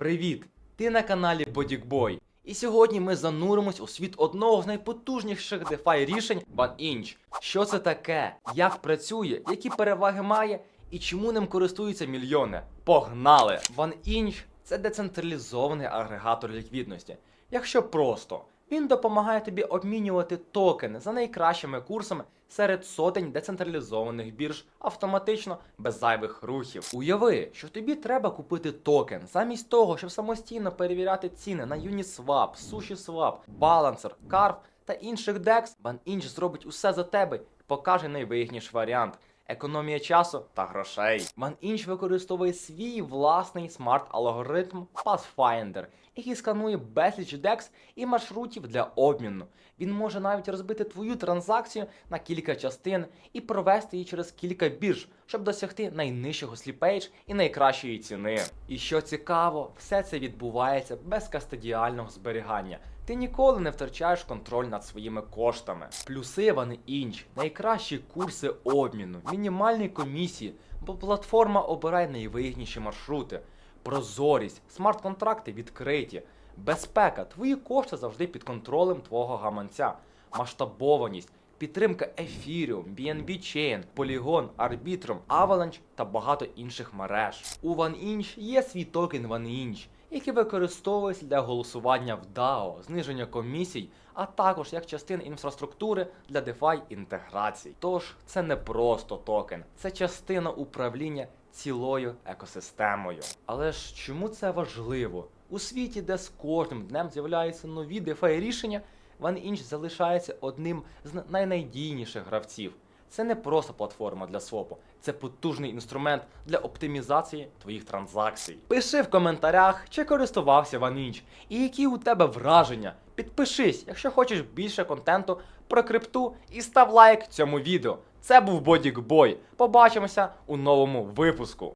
Привіт! Ти на каналі Бодікбой. І сьогодні ми зануримось у світ одного з найпотужніших DeFi рішень BanInch. Що це таке? Як працює, які переваги має і чому ним користуються мільйони? Погнали! BanInch – це децентралізований агрегатор ліквідності. Якщо просто, він допомагає тобі обмінювати токени за найкращими курсами серед сотень децентралізованих бірж автоматично без зайвих рухів. Уяви, що тобі треба купити токен замість того, щоб самостійно перевіряти ціни на Uniswap, SushiSwap, Balancer, Carve та інших DEX, OneInch зробить усе за тебе і покаже найвигідніший варіант. Економія часу та грошей. OneInch використовує свій власний смарт-алгоритм Pathfinder, який сканує безліч DEX і маршрутів для обміну. Він може навіть розбити твою транзакцію на кілька частин і провести її через кілька бірж, щоб досягти найнижчого сліпейдж і найкращої ціни. І що цікаво, все це відбувається без кастодіального зберігання. Ти ніколи не втрачаєш контроль над своїми коштами. Плюси вони інші, найкращі курси обміну, мінімальні комісії, бо платформа обирає найвигідніші маршрути, прозорість, смарт-контракти відкриті, безпека, твої кошти завжди під контролем твого гаманця, масштабованість. Підтримка Ethereum, BNB Chain, Polygon, Arbitrum, Avalanche та багато інших мереж. У OneInch є свій токен OneInch, який використовується для голосування в DAO, зниження комісій, а також як частина інфраструктури для DeFi інтеграцій. Тож це не просто токен, це частина управління цілою екосистемою. Але ж чому це важливо? У світі, де з кожним днем з'являються нові DeFi рішення, OneInch залишається одним з найнадійніших гравців. Це не просто платформа для свопу, це потужний інструмент для оптимізації твоїх транзакцій. Пиши в коментарях, чи користувався OneInch і які у тебе враження. Підпишись, якщо хочеш більше контенту про крипту, і став лайк цьому відео. Це був Бодік Бой. Побачимося у новому випуску.